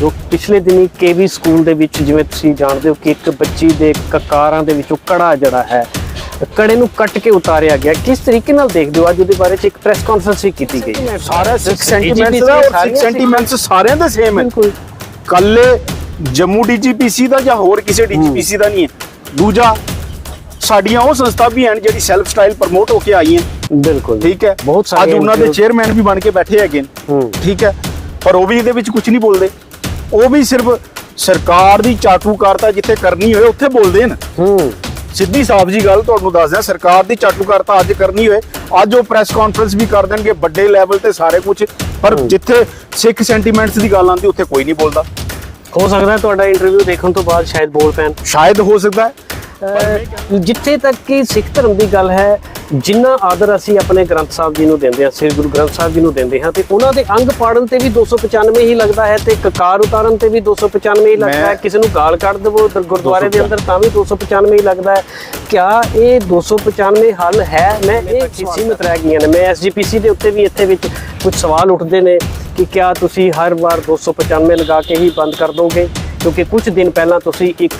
ਜੋ ਪਿਛਲੇ ਦਿਨੀ ਕੇਵੀ ਸਕੂਲ ਦੇ ਵਿੱਚ ਜਿਵੇਂ ਤੁਸੀਂ ਜਾਣਦੇ ਹੋ ਕਿ ਇੱਕ ਬੱਚੀ ਦੇ ਕਕਾਰਾਂ ਦੇ ਵਿੱਚੋਂ ਕੜਾ ਜਿਹੜਾ ਹੈ ਕੜੇ ਨੂੰ ਕੱਟ ਕੇ ਉਤਾਰਿਆ ਗਿਆ। ਕਿਸ ਤਰੀਕੇ ਨਾਲ ਦੇਖਦੇ ਹੋ? ਅੱਜ ਉਹਦੇ ਬਾਰੇ ਚ ਇੱਕ ਪ੍ਰੈਸ ਕਾਨਫਰੰਸ ਵੀ ਕੀਤੀ ਗਈ। ਸਾਰਾ 6 ਸੈਂਟੀਮੈਂਟਸ ਦਾ ਔਰ ਸਾਰੀਆਂ 6 ਸੈਂਟੀਮੈਂਟਸ ਸਾਰਿਆਂ ਦਾ ਸੇਮ ਹੈ। ਬਿਲਕੁਲ। ਕੱਲੇ ਜੰਮੂ ਡੀਜੀਪੀਸੀ ਦਾ ਜਾਂ ਹੋਰ ਕਿਸੇ ਡੀਜੀਪੀਸੀ ਦਾ ਨਹੀਂ ਹੈ। ਦੂਜਾ ਸਾਡੀਆਂ ਉਹ ਸੰਸਥਾ ਵੀ ਹਨ ਜਿਹੜੀ ਸੈਲਫ ਸਟਾਈਲ ਪ੍ਰਮੋਟ ਹੋ ਕੇ ਆਈਆਂ। ਬਿਲਕੁਲ। ਠੀਕ ਹੈ। ਬਹੁਤ ਸਾਰੇ ਅੱਜ ਉਹਨਾਂ ਦੇ ਚੇਅਰਮੈਨ ਵੀ ਬਣ ਕੇ ਬੈਠੇ ਹੈਗੇ। ਠੀਕ ਹੈ। ਪਰ ਉਹ ਵੀ ਇਹਦੇ ਵਿੱਚ ਕੁਝ ਨਹੀਂ ਬੋਲਦੇ। ਉਹ ਵੀ ਸਿਰਫ ਸਰਕਾਰ ਦੀ ਚਾਟੂਕਾਰਤਾ ਜਿੱਥੇ ਕਰਨੀ ਹੋਏ ਉੱਥੇ ਬੋਲਦੇ ਨੇ। ਹੂੰ। ਸਿੱਧੀ ਸਾਫ਼ ਜੀ ਗੱਲ ਤੁਹਾਨੂੰ ਦੱਸ ਦਿਆਂ ਸਰਕਾਰ ਦੀ ਚਾਟੂਕਾਰਤਾ ਅੱਜ ਕਰਨੀ ਹੋਏ ਅੱਜ ਉਹ ਪ੍ਰੈਸ ਕਾਨਫਰੰਸ ਵੀ ਕਰ ਦੇਣਗੇ ਵੱਡੇ ਲੈਵਲ ਤੇ ਸਾਰੇ ਕੁਝ ਪਰ ਜਿੱਥੇ ਸਿੱਖ ਸੈਂਟੀਮੈਂਟਸ ਦੀ ਗੱਲ ਆਉਂਦੀ ਉੱਥੇ ਕੋਈ ਨਹੀਂ ਬੋਲਦਾ। ਹੋ ਸਕਦਾ ਤੁਹਾਡਾ ਇੰਟਰਵਿਊ ਦੇਖਣ ਤੋਂ ਬਾਅਦ ਸ਼ਾਇਦ ਬੋਲ ਪੈਣ। ਸ਼ਾਇਦ ਹੋ ਸਕਦਾ ਹੈ। ਜਿੱਥੇ ਤੱਕ ਕਿ ਸਿੱਖ ਧਰਮ ਦੀ ਗੱਲ ਹੈ ਜਿੰਨਾ ਆਦਰ ਅਸੀਂ ਆਪਣੇ ਗ੍ਰੰਥ ਸਾਹਿਬ ਜੀ ਨੂੰ ਦਿੰਦੇ ਹਾਂ ਸ੍ਰੀ ਗੁਰੂ ਗ੍ਰੰਥ ਸਾਹਿਬ ਜੀ ਨੂੰ ਦਿੰਦੇ ਹਾਂ ਤੇ ਉਹਨਾਂ ਦੇ ਅੰਗ ਪਾੜਨ ਤੇ ਵੀ 295 ਹੀ ਲੱਗਦਾ ਹੈ ਤੇ ਕਕਾਰ ਉਤਾਰਨ ਤੇ ਵੀ 295 ਹੀ ਲੱਗਦਾ ਹੈ। ਕਿਸੇ ਨੂੰ ਗਾਲ ਕੱਢ ਦੇਵੋ ਗੁਰਦੁਆਰੇ ਦੇ ਅੰਦਰ ਤਾਂ ਵੀ 295 ਹੀ ਲੱਗਦਾ ਹੈ। ਕਿਆ ਇਹ 295 ਹੱਲ ਹੈ? ਮੈਂ ਇਹ ਸੀਮਤ ਰਹਿ ਗਈਆਂ ਨੇ। ਮੈਂ ਐਸਜੀਪੀਸੀ ਦੇ ਉੱਤੇ ਵੀ ਇੱਥੇ ਵਿੱਚ ਕੁਝ ਸਵਾਲ ਉੱਠਦੇ ਨੇ ਕਿ ਕਿਆ ਤੁਸੀਂ ਹਰ ਵਾਰ 295 ਲਗਾ ਕੇ ਹੀ ਬੰਦ ਕਰ ਦੋਗੇ? ਕਿਉਂਕਿ ਕੁਝ ਦਿਨ ਪਹਿਲਾਂ ਤੁਸੀਂ ਇੱਕ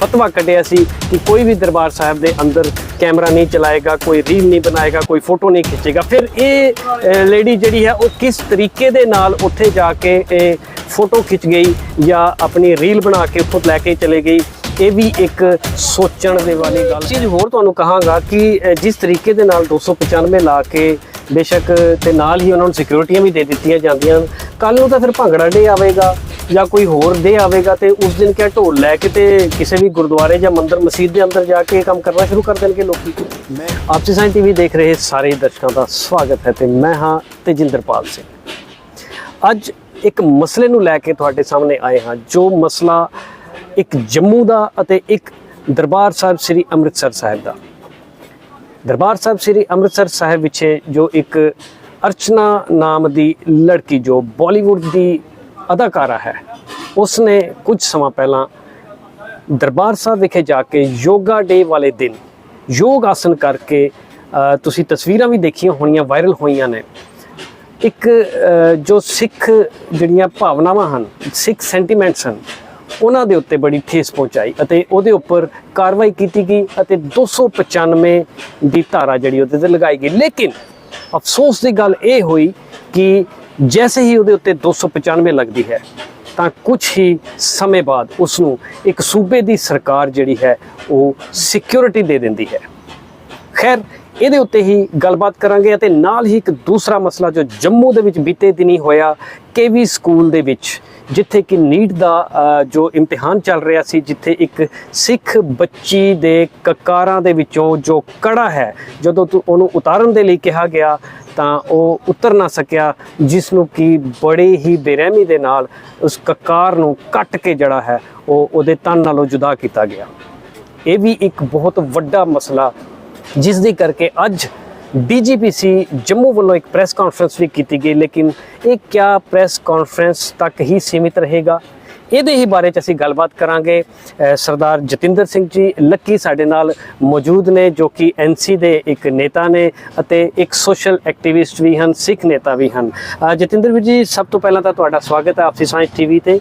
ਫਤਵਾ ਕੱਢਿਆ ਸੀ ਕਿ ਕੋਈ ਵੀ ਦਰਬਾਰ ਸਾਹਿਬ ਦੇ ਅੰਦਰ ਕੈਮਰਾ ਨਹੀਂ ਚਲਾਏਗਾ, ਕੋਈ ਰੀਲ ਨਹੀਂ ਬਣਾਏਗਾ, ਕੋਈ ਫੋਟੋ ਨਹੀਂ ਖਿੱਚੇਗਾ। ਫਿਰ ਇਹ ਲੇਡੀ ਜਿਹੜੀ ਹੈ, ਉਹ ਕਿਸ ਤਰੀਕੇ ਦੇ ਨਾਲ ਉੱਥੇ ਜਾ ਕੇ ਇਹ ਫੋਟੋ ਖਿੱਚ ਗਈ ਜਾਂ ਆਪਣੀ ਰੀਲ ਬਣਾ ਕੇ ਉੱਥੋਂ ਲੈ ਕੇ ਚਲੇ ਗਈ, ਇਹ ਵੀ ਇੱਕ ਸੋਚਣ ਦੇ ਵਾਲੀ ਗੱਲ ਚੀਜ਼ ਹੋਰ ਤੁਹਾਨੂੰ ਕਹਾਂਗਾ ਕਿ ਜਿਸ ਤਰੀਕੇ ਦੇ ਨਾਲ 295 ਲਾ ਕੇ ਬੇਸ਼ੱਕ ਤੇ ਨਾਲ ਹੀ ਉਹਨਾਂ ਨੂੰ ਸਿਕਿਉਰਿਟੀਆਂ ਵੀ ਦੇ ਦਿੱਤੀਆਂ ਜਾਂਦੀਆਂ ਕੱਲ ਨੂੰ ਤਾਂ ਫਿਰ ਭੰਗੜਾ ਡੇ ਆਵੇਗਾ। ਜਾਂ ਕੋਈ ਹੋਰ ਡੇ ਆਵੇਗਾ ਤੇ ਉਸ ਦਿਨ ਕਿਆ ਢੋਲ ਲੈ ਕੇ ਤੇ ਕਿਸੇ ਵੀ ਗੁਰਦੁਆਰੇ ਜਾਂ ਮੰਦਿਰ ਮਸਜਿਦ ਦੇ ਅੰਦਰ ਜਾ ਕੇ ਕੰਮ ਕਰਨਾ ਸ਼ੁਰੂ ਕਰ ਦੇਣਗੇ ਲੋਕੀ? ਮੈਂ ਆਪਸੀ ਸਾਇੰਸ ਟੀਵੀ ਦੇਖ ਰਹੇ ਸਾਰੇ ਦਰਸ਼ਕਾਂ ਦਾ ਸਵਾਗਤ ਹੈ ਤੇ ਮੈਂ ਹਾਂ ਤੇਜਿੰਦਰਪਾਲ ਸਿੰਘ। ਅੱਜ ਇੱਕ ਮਸਲੇ ਨੂੰ ਲੈ ਕੇ ਤੁਹਾਡੇ ਸਾਹਮਣੇ ਆਏ ਹਾਂ ਜੋ ਮਸਲਾ ਇੱਕ ਜੰਮੂ ਦਾ ਅਤੇ ਇੱਕ ਦਰਬਾਰ ਸਾਹਿਬ ਸ੍ਰੀ ਅੰਮ੍ਰਿਤਸਰ ਸਾਹਿਬ ਦਾ। ਦਰਬਾਰ ਸਾਹਿਬ ਸ੍ਰੀ ਅੰਮ੍ਰਿਤਸਰ ਸਾਹਿਬ ਵਿਖੇ ਜੋ ਇੱਕ ਅਰਚਨਾ ਨਾਮ ਦੀ ਲੜਕੀ ਜੋ ਬਾਲੀਵੁੱਡ ਦੀ ਅਦਾਕਾਰਾ ਹੈ। ਉਸਨੇ ਕੁਝ ਸਮਾਂ ਪਹਿਲਾਂ ਦਰਬਾਰ ਸਾਹਿਬ ਵਿਖੇ ਜਾ ਕੇ ਯੋਗਾ ਡੇ ਵਾਲੇ ਦਿਨ ਯੋਗ ਆਸਨ ਕਰਕੇ ਤੁਸੀਂ ਤਸਵੀਰਾਂ ਵੀ ਦੇਖੀਆਂ ਹੋਣੀਆਂ, ਵਾਇਰਲ ਹੋਈਆਂ ਨੇ। ਇੱਕ ਜੋ ਸਿੱਖ ਜਿਹੜੀਆਂ ਭਾਵਨਾਵਾਂ ਹਨ, ਸਿੱਖ ਸੈਂਟੀਮੈਂਟਸ ਹਨ, ਉਹਨਾਂ ਦੇ ਉੱਤੇ ਬੜੀ ਠੇਸ ਪਹੁੰਚਾਈ ਅਤੇ ਉਹਦੇ ਉੱਪਰ ਕਾਰਵਾਈ ਕੀਤੀ ਗਈ ਅਤੇ 295 ਦੀ ਧਾਰਾ ਜਿਹੜੀ ਉਹਦੇ ਤੇ ਲਗਾਈ ਗਈ। ਲੇਕਿਨ ਅਫਸੋਸ ਦੀ ਗੱਲ ਇਹ ਹੋਈ ਕਿ ਜੈਸੇ ਹੀ ਉਹਦੇ ਉੱਤੇ 295 ਲੱਗਦੀ ਹੈ, ਤਾਂ ਕੁਝ ਹੀ ਸਮੇਂ ਬਾਅਦ ਉਸ ਨੂੰ ਇੱਕ ਸੂਬੇ ਦੀ ਸਰਕਾਰ ਜਿਹੜੀ ਹੈ, ਉਹ ਸਿਕਿਉਰਿਟੀ ਦੇ ਦਿੰਦੀ ਹੈ। ਖੈਰ, ਇਹਦੇ ਉੱਤੇ ਹੀ ਗੱਲਬਾਤ ਕਰਾਂਗੇ ਅਤੇ ਨਾਲ ਹੀ ਇੱਕ ਦੂਸਰਾ ਮਸਲਾ ਜੋ ਜੰਮੂ ਦੇ ਵਿੱਚ ਬੀਤੇ ਦਿਨੀ ਹੋਇਆ, ਕੇਵੀ ਸਕੂਲ ਦੇ ਵਿੱਚ, ਜਿੱਥੇ ਕਿ ਨੀਟ ਦਾ ਜੋ ਇਮਤਿਹਾਨ ਚੱਲ ਰਿਹਾ ਸੀ, ਜਿੱਥੇ ਇੱਕ ਸਿੱਖ ਬੱਚੀ ਦੇ ਕਕਾਰਾਂ ਦੇ ਵਿੱਚੋਂ ਜੋ ਕੜਾ ਹੈ, ਜਦੋਂ ਤੂੰ ਉਹਨੂੰ ਉਤਾਰਨ ਦੇ ਲਈ ਕਿਹਾ ਗਿਆ, ਤਾਂ ਉਹ ਉਤਰ ਨਾ ਸਕਿਆ ਜਿਸ ਨੂੰ ਕਿ ਬੜੇ ਹੀ ਬੇਰਹਿਮੀ ਦੇ ਨਾਲ ਉਸ ਕਕਾਰ ਨੂੰ ਕੱਟ ਕੇ ਜਿਹੜਾ ਹੈ, ਉਹ ਉਹਦੇ ਤਨ ਨਾਲੋਂ ਜੁਦਾ ਕੀਤਾ ਗਿਆ। ਇਹ ਵੀ ਇੱਕ ਬਹੁਤ ਵੱਡਾ ਮਸਲਾ ਜਿਸ ਦੀ ਕਰਕੇ ਅੱਜ ਡੀਜੀਪੀਸੀ ਜੰਮੂ ਵੱਲੋਂ ਇੱਕ ਪ੍ਰੈਸ ਕਾਨਫਰੰਸ ਵੀ ਕੀਤੀ ਗਈ ਲੇਕਿਨ ਇਹ ਕਿਆ ਪ੍ਰੈਸ ਕਾਨਫਰੰਸ ਤੱਕ ਹੀ ਸੀਮਿਤ ਰਹੇਗਾ? ਇਹਦੇ ਹੀ ਬਾਰੇ ਚ ਅਸੀਂ ਗੱਲਬਾਤ ਕਰਾਂਗੇ। ਸਰਦਾਰ ਜਤਿੰਦਰ ਸਿੰਘ ਜੀ ਲੱਕੀ ਸਾਡੇ ਨਾਲ ਮੌਜੂਦ ਨੇ ਜੋ ਕਿ ਐਨਸੀ ਦੇ ਇੱਕ ਨੇਤਾ ਨੇ ਅਤੇ ਇੱਕ ਸੋਸ਼ਲ ਐਕਟਿਵਿਸਟ ਵੀ ਹਨ ਸਿੱਖ ਨੇਤਾ ਵੀ ਹਨ। ਜਤਿੰਦਰ ਵੀਰ ਜੀ ਸਭ ਤੋਂ ਪਹਿਲਾਂ ਤਾਂ ਤੁਹਾਡਾ ਸਵਾਗਤ ਹੈ ਆਪਸੀ ਸਾਇੰਸ ਟੀਵੀ ਤੇ।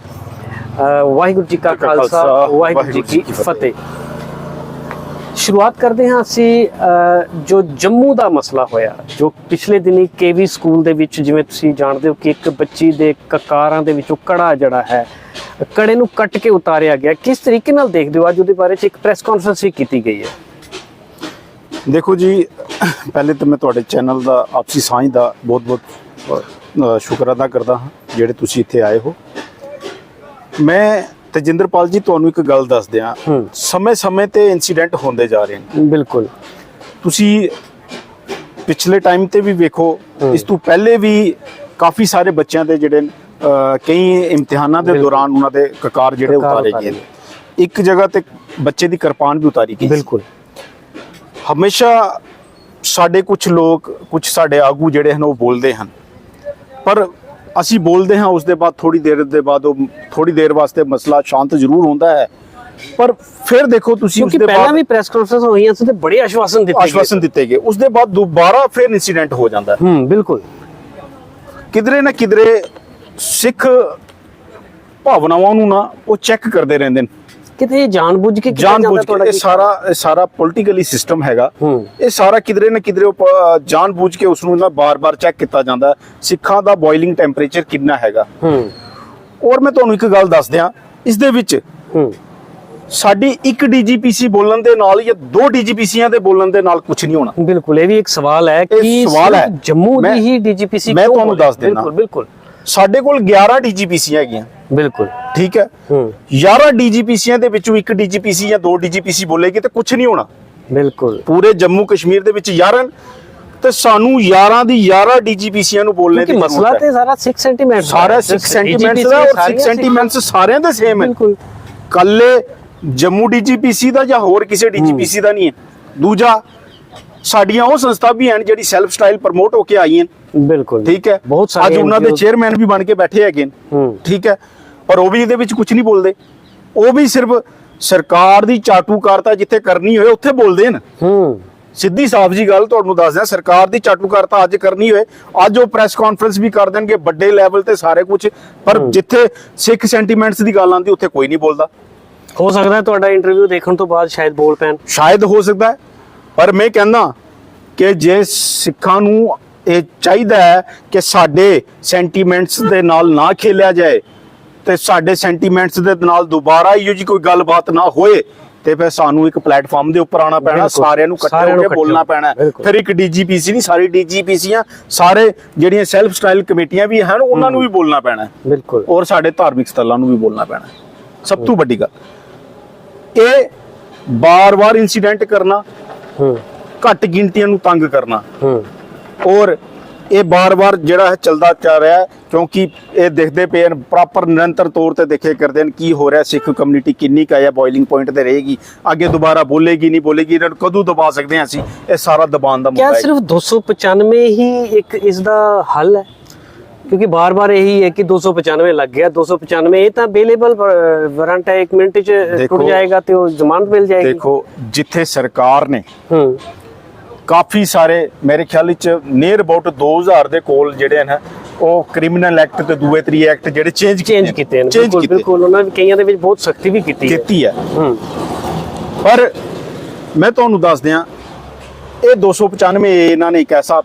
ਵਾਹਿਗੁਰੂ ਜੀ ਕਾ ਖਾਲਸਾ ਵਾਹਿਗੁਰੂ ਜੀ ਕੀ ਫਤਿਹ। ਸ਼ੁਰੂਆਤ ਕਰਦੇ ਹਾਂ ਅਸੀਂ ਜੋ ਜੰਮੂ ਦਾ ਮਸਲਾ ਹੋਇਆ, ਜੋ ਪਿਛਲੇ ਦਿਨੀ ਕੇਵੀ ਸਕੂਲ ਦੇ ਵਿੱਚ ਜਿਵੇਂ ਤੁਸੀਂ ਜਾਣਦੇ ਹੋ ਕਿ ਇੱਕ ਬੱਚੀ ਦੇ ਕਕਾਰਾਂ ਦੇ ਵਿੱਚੋਂ ਕੜਾ ਜਿਹੜਾ ਹੈ, ਕੜੇ ਨੂੰ ਕੱਟ ਕੇ ਉਤਾਰਿਆ ਗਿਆ। ਕਿਸ ਤਰੀਕੇ ਨਾਲ ਦੇਖਦੇ ਹੋ ਅੱਜ ਉਹਦੇ ਬਾਰੇ ਚ ਇੱਕ ਪ੍ਰੈਸ ਕਾਨਫਰੰਸ ਵੀ ਕੀਤੀ ਗਈ ਹੈ? ਦੇਖੋ ਜੀ, ਪਹਿਲੇ ਤਾਂ ਮੈਂ ਤੁਹਾਡੇ ਚੈਨਲ ਦਾ, ਆਪਸੀ ਸਾਂਝ ਦਾ ਬਹੁਤ-ਬਹੁਤ ਸ਼ੁਕਰ ਅਦਾ ਕਰਦਾ ਹਾਂ, ਜਿਹੜੇ ਤੁਸੀਂ ਇੱਥੇ ਆਏ ਹੋ। ਮੈਂ ਤੇਜਿੰਦਰਪਾਲ ਜੀ ਤੁਹਾਨੂੰ ਇੱਕ ਗੱਲ ਦੱਸ ਦਿਆਂ ਹੂੰ। ਸਮੇਂ-ਸਮੇਂ ਤੇ ਇਨਸੀਡੈਂਟ ਹੁੰਦੇ ਜਾ ਰਹੇ ਨੇ ਬਿਲਕੁਲ ਤੁਸੀਂ ਪਿਛਲੇ ਟਾਈਮ ਤੇ ਵੀ ਵੇਖੋ। ਇਸ ਤੋਂ ਪਹਿਲੇ ਵੀ ਕਾਫੀ ਸਾਰੇ ਬੱਚਿਆਂ ਦੇ ਜਿਹੜੇ ਕਈ ਇਮਤਿਹਾਨਾਂ ਦੇ। ਦੌਰਾਨ ਉਹਨਾਂ ਦੇ ਕਕਾਰ ਜਿਹੜੇ ਉਤਾਰੇ ਗਏ ਨੇ ਇੱਕ ਜਗ੍ਹਾ ਤੇ ਬੱਚੇ ਦੀ ਕਿਰਪਾਨ ਵੀ ਉਤਾਰੀ ਗਈ। ਬਿਲਕੁਲ ਹਮੇਸ਼ਾ ਸਾਡੇ ਕੁਝ ਲੋਕ ਕੁਝ ਸਾਡੇ ਆਗੂ ਜਿਹੜੇ ਹਨ ਉਹ ਬੋਲਦੇ ਹਨ ਪਰ ਅਸੀਂ ਬੋਲਦੇ ਹਾਂ ਉਸ ਦੇ ਬਾਅਦ ਥੋੜੀ ਦੇਰ ਦੇ ਬਾਅਦ ਉਹ ਥੋੜੀ ਦੇਰ ਵਾਸਤੇ ਮਸਲਾ ਸ਼ਾਂਤ ਜ਼ਰੂਰ ਹੁੰਦਾ ਹੈ। ਪਰ ਫਿਰ ਦੇਖੋ ਤੁਸੀਂ ਉਸ ਦੇ ਪਹਿਲਾਂ ਬਾਅਦ ਵੀ ਪ੍ਰੈਸ ਕਾਨਫਰੰਸ ਹੋਈਆਂ ਸੀ ਤੇ ਬੜੇ ਆਸ਼ਵਾਸਨ ਦਿੱਤੇ ਗਏ। ਆਸ਼ਵਾਸਨ ਦਿੱਤੇ ਗਏ। ਉਸ ਦੇ ਬਾਅਦ ਦੁਬਾਰਾ ਫਿਰ ਇਨਸੀਡੈਂਟ ਹੋ ਜਾਂਦਾ ਹੂੰ। ਬਿਲਕੁਲ। ਕਿਧਰੇ ਨਾ ਕਿਧਰੇ ਸਿੱਖ ਭਾਵਨਾਵਾਂ ਨੂੰ ਨਾ ਉਹ ਚੈੱਕ ਕਰਦੇ ਰਹਿੰਦੇ ਨੇ। ਕਿਤੇ ਇਹ ਜਾਣਬੁੱਝ ਕੇ ਕੀਤਾ ਜਾਂਦਾ ਬੁੱਝ ਕੇ ਤੁਹਾਡਾ ਇਹ ਕੀ- ਸਾਰਾ ਇਹ ਸਾਰਾ ਪੋਲਿਟੀਕਲੀ ਸਿਸਟਮ ਹੈਗਾ। ਹੂੰ। ਇਹ ਸਾਰਾ ਕਿਧਰੇ ਨਾ ਕਿਧਰੇ ਉਹ ਪ- ਬੁੱਝ ਕੇ ਉਸ ਨੂੰ ਨਾ ਬਾਰ-ਬਾਰ ਚੈੱਕ ਕੀਤਾ ਜਾਂਦਾ। ਹੈ। ਸਿੱਖਾਂ ਦਾ ਬੋਇਲਿੰਗ ਟੈਂਪਰੇਚਰ ਕਿੰਨਾ ਹੈਗਾ। ਹੂੰ। ਔਰ ਮੈਂ ਤੁਹਾਨੂੰ ਇੱਕ ਗੱਲ ਦੱਸ ਦਿਆਂ ਇਸ ਦੇ ਵਿੱਚ ਹੂੰ। ਸਾਡੀ ਇੱਕ ਡੀਜੀਪੀਸੀ ਬੋਲਣ ਦੇ ਨਾਲ ਜਾਂ ਦੋ ਡੀਜੀਪੀਸੀਆਂ ਦੇ ਬੋਲਣ ਦੇ ਨਾਲ ਕੁਝ ਨਹੀਂ ਹੋਣਾ। ਬਿਲਕੁਲ ਇਹ ਵੀ ਇੱਕ ਸਵਾਲ ਹੈ ਕਿ ਸਵਾਲ ਹੈ। ਜੰਮੂ ਮੈਂ- ਦੀ ਹੀ ਡੀਜੀਪੀਸੀ ਮੈਂ ਤੁਹਾਨੂੰ ਦੱਸ ਦੇਣਾ। ਬਿਲਕੁਲ ਬਿਲਕੁਲ। ਸਾਡੇ ਕੋਲ 11 ਡੀਜੀਪੀਸੀਆਂ ਹੈਗੀਆਂ। ਬਿਲਕੁਲ। ਠੀਕ ਹੈ? ਹੂੰ। 11 ਡੀਜੀਪੀਸੀਆਂ ਦੇ ਵਿੱਚੋਂ ਇੱਕ ਡੀਜੀਪੀਸੀ ਜਾਂ ਦੋ ਡੀਜੀਪੀਸੀ ਬੋਲੇਗੀ ਤੇ ਕੁਝ ਨਹੀਂ ਹੋਣਾ। ਬਿਲਕੁਲ। ਪੂਰੇ ਜੰਮੂ ਕਸ਼ਮੀਰ ਦੇ ਵਿੱਚ 11 ਤੇ ਸਾਨੂੰ 11 ਦੀ 11 ਡੀਜੀਪੀਸੀਆਂ ਨੂੰ ਬੋਲਣੇ ਦੀ ਮਸਲਾ ਤੇ ਸਾਰਾ 6 ਸੈਂਟੀਮੀਟਰ ਸਾਰਾ 6 ਸੈਂਟੀਮੈਂਟਸ ਦਾ ਔਰ 6 ਸੈਂਟੀਮੈਂਟਸ ਸਾਰਿਆਂ ਦੇ ਸੇਮ ਹੈ। ਬਿਲਕੁਲ। ਕੱਲੇ ਜੰਮੂ ਡੀਜੀਪੀਸੀ ਦਾ ਜਾਂ ਹੋਰ ਕਿਸੇ ਡੀਜੀਪੀਸੀ ਦਾ ਨਹੀਂ ਹੈ। ਦੂਜਾ ਸਾਡੀਆਂ ਉਹ ਸੰਸਥਾ ਵੀ ਹਨ ਜਿਹੜੀ ਸੈਲਫ ਸਟਾਈਲ ਪ੍ਰਮੋਟ ਹੋ ਕੇ ਆਈਆਂ। ਬਿਲਕੁਲ ਠੀਕ ਹੈ? ਬਹੁਤ ਸਾਰੇ ਅੱਜ ਉਹਨਾਂ ਦੇ ਚੇਅਰਮੈਨ ਵੀ ਬਣ ਕੇ ਬੈਠੇ ਹੈਗੇ ਠੀਕ ਹੈ? ਪਰ ਉਹ ਵੀ ਇਹਦੇ ਵਿੱਚ ਕੁਝ ਨਹੀਂ ਬੋਲਦੇ। ਉਹ ਵੀ ਸਿਰਫ ਸਰਕਾਰ ਦੀ ਚਾਟੂਕਾਰਤਾ ਜਿੱਥੇ ਕਰਨੀ ਹੋਏ ਉੱਥੇ ਬੋਲਦੇ ਨੇ ਹੂੰ। ਸਿੱਧੀ ਸਾਫ਼ ਜੀ ਗੱਲ ਤੁਹਾਨੂੰ ਦੱਸ ਦਿਆਂ ਸਰਕਾਰ ਦੀ ਚਾਟੂਕਾਰਤਾ ਅੱਜ ਕਰਨੀ ਹੋਏ ਅੱਜ ਉਹ ਪ੍ਰੈਸ ਕਾਨਫਰੰਸ ਵੀ ਕਰ ਦੇਣਗੇ ਵੱਡੇ ਲੈਵਲ ਤੇ ਸਾਰੇ ਕੁਝ ਪਰ ਜਿੱਥੇ ਸਿੱਖ ਸੈਂਟੀਮੈਂਟਸ ਦੀ ਗੱਲ ਆਉਂਦੀ ਉੱਥੇ ਕੋਈ ਨਹੀਂ ਬੋਲਦਾ। ਹੋ ਸਕਦਾ ਤੁਹਾਡਾ ਇੰਟਰਵਿਊ ਦੇਖਣ ਤੋਂ ਬਾਅਦ ਸ਼ਾਇਦ ਬੋਲ ਪੈਣ। ਸ਼ਾਇਦ ਹੋ ਸਕਦਾ ਹੈ। ਪਰ ਮੈਂ ਕਹਿੰਦਾ ਕਿ ਜੇ ਸਿੱਖਾਂ ਨੂੰ ਇਹ ਚਾਹੀਦਾ ਹੈ ਕਿ ਸਾਡੇ ਸੈਂਟੀਮੈਂਟਸ ਦੇ ਨਾਲ ਨਾ ਖੇਲਿਆ ਜਾਏ ਤੇ ਸਾਡੇ ਸੈਂਟੀਮੈਂਟਸ ਦੇ ਨਾਲ ਦੁਬਾਰਾ ਇਹੋ ਜਿਹੀ ਕੋਈ ਗੱਲਬਾਤ ਨਾ ਹੋਏ ਤੇ ਫਿਰ ਸਾਨੂੰ ਇੱਕ ਪਲੇਟਫਾਰਮ ਦੇ ਉੱਪਰ ਆਉਣਾ ਪੈਣਾ। ਸਾਰਿਆਂ ਨੂੰ ਇਕੱਠੇ ਹੋ ਕੇ ਬੋਲਣਾ ਪੈਣਾ। ਫਿਰ ਇੱਕ ਡੀਜੀਪੀਸੀ ਨਹੀਂ ਸਾਰੀ ਡੀਜੀਪੀਸੀਆਂ ਸਾਰੇ ਜਿਹੜੀਆਂ ਸੈਲਫ ਸਟਾਈਲ ਕਮੇਟੀਆਂ ਵੀ ਹਨ ਉਹਨਾਂ ਨੂੰ ਵੀ ਬੋਲਣਾ ਪੈਣਾ ਬਿਲਕੁਲ ਔਰ ਸਾਡੇ ਧਾਰਮਿਕ ਸਥਲਾਂ ਨੂੰ ਵੀ ਬੋਲਣਾ ਪੈਣਾ। ਸਭ ਤੋਂ ਵੱਡੀ ਗੱਲ ਇਹ ਬਾਰ-ਬਾਰ ਇਨਸੀਡੈਂਟ ਕਰਨਾ ਹੂੰ। ਘੱਟ ਗਿਣਤੀਆਂ ਨੂੰ ਤੰਗ ਕਰਨਾ। ਹੂੰ। ਔਰ ਇਹ ਬਾਰ-ਬਾਰ ਜਿਹੜਾ ਹੈ ਚੱਲਦਾ ਚੱਲ ਰਿਹਾ ਹੈ ਕਿਉਂਕਿ ਇਹ ਦੇਖਦੇ ਪਏ ਹਨ ਪ੍ਰੋਪਰ ਨਿਰੰਤਰ ਤੌਰ ਤੇ ਦੇਖੇ ਕਰਦੇ ਹਨ ਕੀ ਹੋ ਰਿਹਾ ਸਿੱਖ ਕਮਿਊਨਿਟੀ ਕਿੰਨੀ ਕਾ ਹੈ ਬੋਇਲਿੰਗ ਪੁਆਇੰਟ ਤੇ ਰਹੇਗੀ ਅੱਗੇ ਦੁਬਾਰਾ ਬੋਲੇਗੀ ਨਹੀਂ ਬੋਲੇਗੀ ਇਹਨਾਂ ਨੂੰ ਕਦੋਂ ਦਬਾ ਸਕਦੇ ਹਾਂ ਅਸੀਂ? ਇਹ ਸਾਰਾ ਦਬਾਨ ਦਾ ਕਿਆ ਮੁੱਦਾ ਹੈ। ਸਿਰਫ 295 ਹੀ ਇੱਕ ਇਸ ਦਾ ਹੱਲ ਹੈ? ਕਿਉਂਕਿ ਬਾਰ-ਬਾਰ ਇਹੀ ਹੈ ਕਿ 295 ਲੱਗ ਗਿਆ 295 ਇਹ ਤਾਂ ਅਵੇਲੇਬਲ ਵਾਰੰਟ ਹੈ 1 ਮਿੰਟ ਚ ਟੁੱਟ ਜਾਏਗਾ ਤੇ ਉਹ ਜ਼ਮਾਨਤ ਮਿਲ ਜਾਏਗੀ। ਦੇਖੋ ਜਿੱਥੇ ਸਰਕਾਰ ਨੇ ਹੂੰ। ਕਾਫੀ ਸਾਰੇ ਮੇਰੇ ਖਿਆਲ ਵਿੱਚ ਨੀਅਰ ਅਬਾਊਟ 2000 ਦੇ ਕੋਲ ਜਿਹੜੇ ਨੇ ਉਹ ਕ੍ਰਿਮੀਨਲ ਐਕਟ ਤੇ ਦੂਏ ਤਰੀ ਐਕਟ ਜਿਹੜੇ ਚੇਂਜ ਚੇਂਜ ਕੀਤੇ ਨੇ ਬਿਲਕੁਲ ਬਿਲਕੁਲ ਉਹਨਾਂ ਨੇ ਕਈਆਂ ਦੇ ਵਿੱਚ ਬਹੁਤ ਸਖਤੀ ਵੀ ਕੀਤੀ ਹੈ। ਕੀਤੀ ਹੈ। ਹੂੰ। ਪਰ ਮੈਂ ਤੁਹਾਨੂੰ ਦੱਸ ਦਿਆਂ ਇਹ 295 ਇਹਨਾਂ ਨੇ ਇੱਕ ਐਸਾ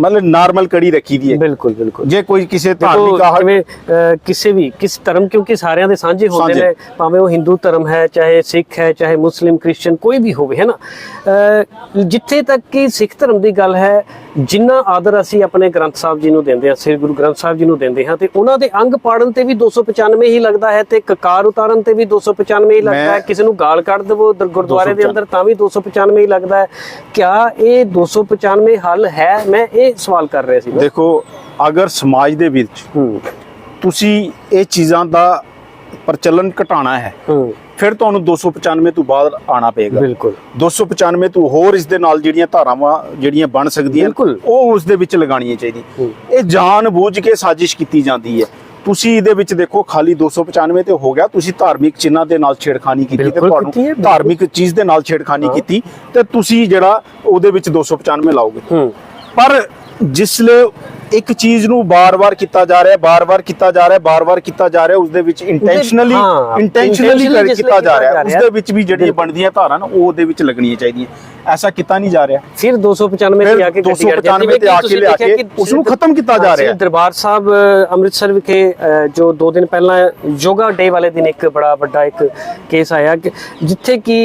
ਮਤਲਬ ਨਾਰਮਲ ਕੜੀ ਰੱਖੀ ਦੀ ਹੈ। ਬਿਲਕੁਲ ਬਿਲਕੁਲ। ਜੇ ਕੋਈ ਕਿਸੇ ਧਾਰਮਿਕ ਆਹ ਕਿਵੇਂ ਅਹ, ਕਿਸੇ ਵੀ ਕਿਸ ਧਰਮ ਕਿਉਂਕਿ ਸਾਰਿਆਂ ਦੇ ਸਾਂਝੇ ਹੁੰਦੇ। ਨੇ ਭਾਵੇਂ ਉਹ ਹਿੰਦੂ ਧਰਮ ਹੈ ਚਾਹੇ ਸਿੱਖ ਹੈ ਚਾਹੇ ਮੁਸਲਿਮ ਕ੍ਰਿਸਚੀਅਨ ਕੋਈ ਵੀ ਹੋਵੇ ਹੈ ਨਾ? ਜਿੱਥੇ ਤੱਕ ਕਿ ਸਿੱਖ ਧਰਮ ਦੀ ਗੱਲ ਹੈ ਜਿੰਨਾ ਆਦਰ ਅਸੀਂ ਆਪਣੇ ਗ੍ਰੰਥ ਸਾਹਿਬ ਜੀ ਨੂੰ ਦਿੰਦੇ ਹਾਂ ਸ੍ਰੀ ਗੁਰੂ ਗ੍ਰੰਥ ਸਾਹਿਬ ਜੀ ਨੂੰ ਦਿੰਦੇ ਹਾਂ ਤੇ ਉਹਨਾਂ ਦੇ ਅੰਗ ਪਾੜਨ ਤੇ ਵੀ 295 ਹੀ ਲੱਗਦਾ ਹੈ ਤੇ ਕਕਾਰ ਉਤਾਰਨ ਤੇ ਵੀ 295 ਹੀ ਲੱਗਦਾ ਹੈ। ਕਿਸੇ ਨੂੰ ਗਾਲ ਕੱਢ ਦੇਵੋ ਗੁਰਦੁਆਰੇ ਦੇ 295 ਅੰਦਰ ਤਾਂ ਵੀ 295 ਹੀ ਲੱਗਦਾ ਹੈ। ਕਿਆ ਇਹ 295 ਹੱਲ ਹੈ? ਮੈਂ ਇਹ ਸਵਾਲ ਕਰ ਰਿਹਾ ਸੀ। ਦੇਖੋ ਅਗਰ ਸਮਾਜ ਦੇ ਵਿੱਚ ਤੁਸੀਂ ਇਹ ਚੀਜ਼ਾਂ ਦਾ ਪ੍ਰਚਲਨ ਘਟਾਣਾ ਹੈ ਹੂੰ। ਫਿਰ ਤੁਹਾਨੂੰ 295 ਤੋਂ ਬਾਅਦ ਆਣਾ ਪਏਗਾ। ਬਿਲਕੁਲ। 295 ਤੋਂ ਹੋਰ ਇਸ ਦੇ ਨਾਲ ਜਿਹੜੀਆਂ ਧਾਰਾਵਾਂ ਜਿਹੜੀਆਂ ਬਣ ਸਕਦੀਆਂ। ਉਹ ਉਸ ਦੇ ਵਿੱਚ ਲਗਾਉਣੀਆਂ ਚਾਹੀਦੀ ਹੂੰ। ਇਹ ਜਾਣ ਬੁੱਝ ਕੇ ਸਾਜ਼ਿਸ਼ ਕੀਤੀ ਜਾਂਦੀ ਹੈ। ਤੁਸੀਂ ਇਹਦੇ ਵਿੱਚ ਦੇਖੋ ਖਾਲੀ 295 ਤੇ ਹੋ ਗਿਆ। ਤੁਸੀਂ ਧਾਰਮਿਕ ਚਿੰਨ੍ਹਾਂ ਦੇ ਨਾਲ ਛੇੜਖਾਨੀ ਕੀਤੀ ਤੇ ਤੁਹਾਨੂੰ। ਧਾਰਮਿਕ ਚੀਜ਼ ਦੇ ਨਾਲ ਛੇੜਖਾਨੀ ਕੀਤੀ ਤੇ ਤੁਸੀਂ ਜਿਹੜਾ ਉਹਦੇ ਵਿੱਚ 295 ਲਾਓਗੇ। ਪਰ ਜਿਸਲੇ ਇੱਕ ਚੀਜ਼ ਨੂੰ ਬਾਰ-ਬਾਰ ਕੀਤਾ ਜਾ ਰਿਹਾ ਬਾਰ-ਬਾਰ ਕੀਤਾ ਜਾ ਰਿਹਾ ਬਾਰ-ਬਾਰ ਕੀਤਾ ਜਾ ਰਿਹਾ ਉਸ ਦੇ ਵਿੱਚ ਇੰਟੈਂਸ਼ਨਲੀ ਇੰਟੈਂਸ਼ਨਲੀ ਕੀਤਾ ਜਾ ਰਿਹਾ। ਉਸ ਦੇ ਵਿੱਚ ਵੀ ਜਿਹੜੀਆਂ ਬਣਦੀਆਂ ਧਾਰਾਂ ਨਾ ਉਹ ਉਹਦੇ ਵਿੱਚ ਲੱਗਣੀਆਂ ਚਾਹੀਦੀਆਂ। ਐਸਾ ਕੀਤਾ ਨਹੀਂ ਜਾ ਰਿਹਾ। ਫਿਰ 295 ਤੇ ਆ ਕੇ ਗੱਡੀ ਕਰ 295 ਤੇ ਆ ਕੇ ਲਿਆ ਕੇ ਉਸ ਨੂੰ ਖਤਮ ਕੀਤਾ ਜਾ ਰਿਹਾ। ਹੈ। ਦਰਬਾਰ ਸਾਹਿਬ ਅੰਮ੍ਰਿਤਸਰ ਵਿਖੇ ਜੋ 2 ਦਿਨ ਪਹਿਲਾਂ ਯੋਗਾ ਡੇ ਵਾਲੇ ਦਿਨ ਇੱਕ ਬੜਾ ਵੱਡਾ ਇੱਕ ਕੇਸ ਆਇਆ ਕਿ ਜਿੱਥੇ ਕਿ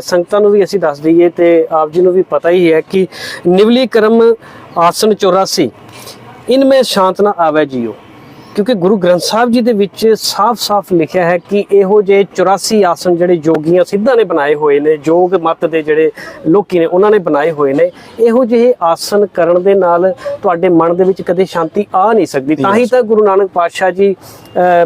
ਸੰਗਤਾਂ ਨੂੰ ਵੀ ਅਸੀਂ ਦੱਸ ਦਈਏ ਤੇ ਆਪ ਜੀ ਨੂੰ ਵੀ ਪਤਾ ਹੀ ਹੈ ਕਿ ਨਿਵਲੀ ਕਰਮ ਆਸਨ 84 ਇਨਮੇ ਸ਼ਾਂਤ ਨਾ ਆਵੇ ਜੀਓ ਕਿਉਂਕਿ ਗੁਰੂ ਗ੍ਰੰਥ ਸਾਹਿਬ ਜੀ ਦੇ ਵਿੱਚ ਸਾਫ਼-ਸਾਫ਼ ਲਿਖਿਆ ਹੈ ਕਿ ਇਹੋ ਜਿਹੇ 84 ਆਸਨ ਜਿਹੜੇ ਯੋਗੀਆਂ ਸਿੱਧਾਂ ਨੇ ਬਣਾਏ ਹੋਏ ਨੇ ਯੋਗ ਮਤ ਦੇ ਜਿਹੜੇ ਲੋਕੀ ਨੇ ਉਹਨਾਂ ਨੇ ਬਣਾਏ ਹੋਏ ਨੇ ਇਹੋ ਜਿਹੇ ਆਸਨ ਕਰਨ ਦੇ ਨਾਲ ਤੁਹਾਡੇ ਮਨ ਦੇ ਵਿੱਚ ਕਦੇ ਸ਼ਾਂਤੀ ਆ ਨਹੀਂ ਸਕਦੀ। ਤਾਂ ਹੀ ਤਾਂ ਗੁਰੂ ਨਾਨਕ ਪਾਤਸ਼ਾਹ ਜੀ